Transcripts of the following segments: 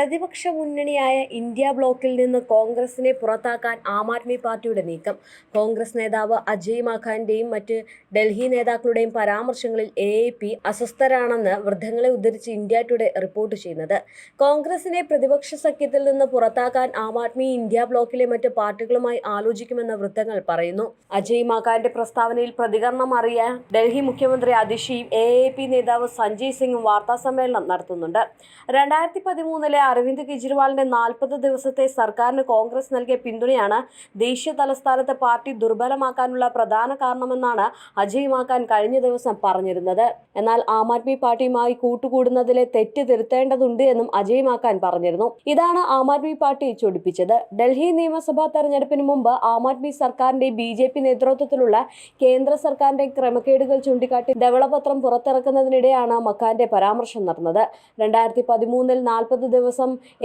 പ്രതിപക്ഷ മുന്നണിയായ ഇന്ത്യ ബ്ലോക്കിൽ നിന്ന് കോൺഗ്രസിനെ പുറത്താക്കാൻ ആം ആദ്മി പാർട്ടിയുടെ നീക്കം. കോൺഗ്രസ് നേതാവ് അജയ് മാഖാന്റെയും മറ്റ് ഡൽഹി നേതാക്കളുടെയും പരാമർശങ്ങളിൽ എ പി അസ്വസ്ഥരാണെന്ന് വൃദ്ധങ്ങളെ ഉദ്ധരിച്ച് ഇന്ത്യ ടുഡേ റിപ്പോർട്ട് ചെയ്യുന്നത്. കോൺഗ്രസിനെ പ്രതിപക്ഷ സഖ്യത്തിൽ നിന്ന് പുറത്താക്കാൻ ആം ആദ്മി ഇന്ത്യ ബ്ലോക്കിലെ മറ്റ് പാർട്ടികളുമായി ആലോചിക്കുമെന്ന് വൃദ്ധങ്ങൾ പറയുന്നു. അജയ് മാഖാന്റെ പ്രസ്താവനയിൽ പ്രതികരണം അറിയാൻ ഡൽഹി മുഖ്യമന്ത്രി അതിഷിയും എ നേതാവ് സഞ്ജയ് സിംഗും വാർത്താസമ്മേളനം നടത്തുന്നുണ്ട്. രണ്ടായിരത്തി പതിമൂന്നിലെ അരവിന്ദ് കെജ്രിവാളിന്റെ നാൽപ്പത് ദിവസത്തെ സർക്കാരിന് കോൺഗ്രസ് നൽകിയ പിന്തുണയാണ് ദേശീയ തലസ്ഥാനത്തെ പാർട്ടി ദുർബലമാക്കാനുള്ള പ്രധാന കാരണമെന്നാണ് അജയ് മാക്കാൻ കഴിഞ്ഞ ദിവസം പറഞ്ഞിരുന്നത്. എന്നാൽ ആം ആദ്മി പാർട്ടിയുമായി കൂട്ടുകൂടുന്നതിലെ തെറ്റ് തിരുത്തേണ്ടതുണ്ട് എന്നും അജയ് മാക്കാൻ പറഞ്ഞിരുന്നു. ഇതാണ് ആം ആദ്മി പാർട്ടി ചൊടിപ്പിച്ചത്. ഡൽഹി നിയമസഭാ തെരഞ്ഞെടുപ്പിന് മുമ്പ് ആം ആദ്മി സർക്കാരിന്റെ ബി ജെ പി നേതൃത്വത്തിലുള്ള കേന്ദ്ര സർക്കാരിന്റെ ക്രമക്കേടുകൾ ചൂണ്ടിക്കാട്ടി ധവളപത്രം പുറത്തിറക്കുന്നതിനിടെയാണ് മക്കാന്റെ പരാമർശം നടന്നത്. രണ്ടായിരത്തി പതിമൂന്നിൽ നാൽപ്പത് ദിവസം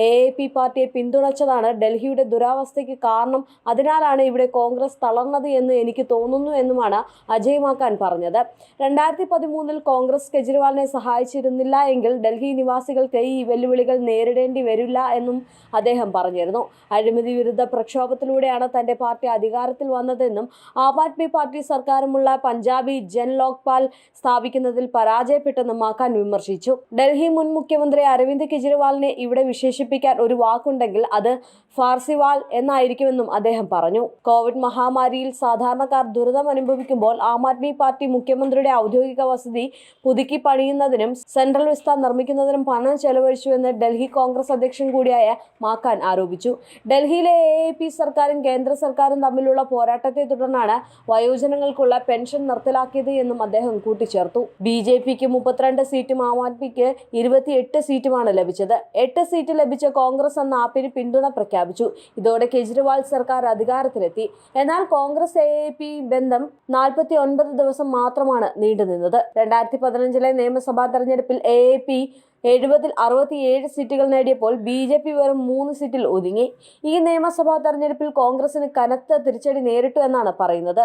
എ എ പി പാർട്ടിയെ പിന്തുണച്ചതാണ്. ഡൽഹിയുടെ ദുരാവസ്ഥയ്ക്ക് കാരണം അതിനാലാണ് ഇവിടെ കോൺഗ്രസ് തളർന്നത് എന്ന് എനിക്ക് തോന്നുന്നു എന്നുമാണ് അജയ് മാക്കാൻ പറഞ്ഞത്. രണ്ടായിരത്തി പതിമൂന്നിൽ കോൺഗ്രസ് കെജ്രിവാളിനെ സഹായിച്ചിരുന്നില്ല എങ്കിൽ ഡൽഹി നിവാസികൾക്ക് ഈ വെല്ലുവിളികൾ നേരിടേണ്ടി വരില്ല എന്നും അദ്ദേഹം പറഞ്ഞിരുന്നു. അഴിമതി വിരുദ്ധ പ്രക്ഷോഭത്തിലൂടെയാണ് തന്റെ പാർട്ടി അധികാരത്തിൽ വന്നതെന്നും ആം ആദ്മി പാർട്ടി സർക്കാരുമുള്ള പഞ്ചാബി ജൻ ലോക്പാൽ സ്ഥാപിക്കുന്നതിൽ പരാജയപ്പെട്ടെന്നും മാക്കാൻ വിമർശിച്ചു. ഡൽഹി മുൻ മുഖ്യമന്ത്രി അരവിന്ദ് കെജ്രിവാളിനെ ഇവിടെ വിശേഷിപ്പിക്കാൻ ഒരു വാക്കുണ്ടെങ്കിൽ അത് ഫാർസിവാൾ എന്നായിരിക്കുമെന്നും അദ്ദേഹം പറഞ്ഞു. കോവിഡ് മഹാമാരിയിൽ സാധാരണക്കാർ ദുരിതം അനുഭവിക്കുമ്പോൾ ആം ആദ്മി പാർട്ടി മുഖ്യമന്ത്രിയുടെ ഔദ്യോഗിക വസതി പുതുക്കി പണിയുന്നതിനും സെൻട്രൽ വിസ്ത നിർമ്മിക്കുന്നതിനും പണം ചെലവഴിച്ചുവെന്ന് ഡൽഹി കോൺഗ്രസ് അധ്യക്ഷൻ കൂടിയായ മാക്കാൻ ആരോപിച്ചു. ഡൽഹിയിലെ എ എ പി സർക്കാരും കേന്ദ്ര സർക്കാരും തമ്മിലുള്ള പോരാട്ടത്തെ തുടർന്നാണ് വയോജനങ്ങൾക്കുള്ള പെൻഷൻ നിർത്തലാക്കിയത് എന്നും അദ്ദേഹം കൂട്ടിച്ചേർത്തു. ബി ജെ പിക്ക് മുപ്പത്തിരണ്ട് സീറ്റും ആം ആദ്മിക്ക് ഇരുപത്തിയെട്ട് സീറ്റുമാണ് ലഭിച്ചത്. എട്ട് സീറ്റ് ലഭിച്ച കോൺഗ്രസ് എന്ന ആപ്പിന് പിന്തുണ പ്രഖ്യാപിച്ചു. ഇതോടെ കെജ്രിവാൾ സർക്കാർ അധികാരത്തിലെത്തി. എന്നാൽ കോൺഗ്രസ് എ പി ബന്ധം നാൽപ്പത്തി ഒൻപത് ദിവസം മാത്രമാണ് നീണ്ടുനിന്നത്. രണ്ടായിരത്തി പതിനഞ്ചിലെ നിയമസഭാ തെരഞ്ഞെടുപ്പിൽ എ പി എഴുപതിൽ അറുപത്തിയേഴ് സീറ്റുകൾ നേടിയപ്പോൾ ബി ജെ പി വെറും മൂന്ന് സീറ്റിൽ ഒതുങ്ങി. ഈ നിയമസഭാ തെരഞ്ഞെടുപ്പിൽ കോൺഗ്രസിന് കനത്ത തിരിച്ചടി നേരിട്ടു എന്നാണ് പറയുന്നത്.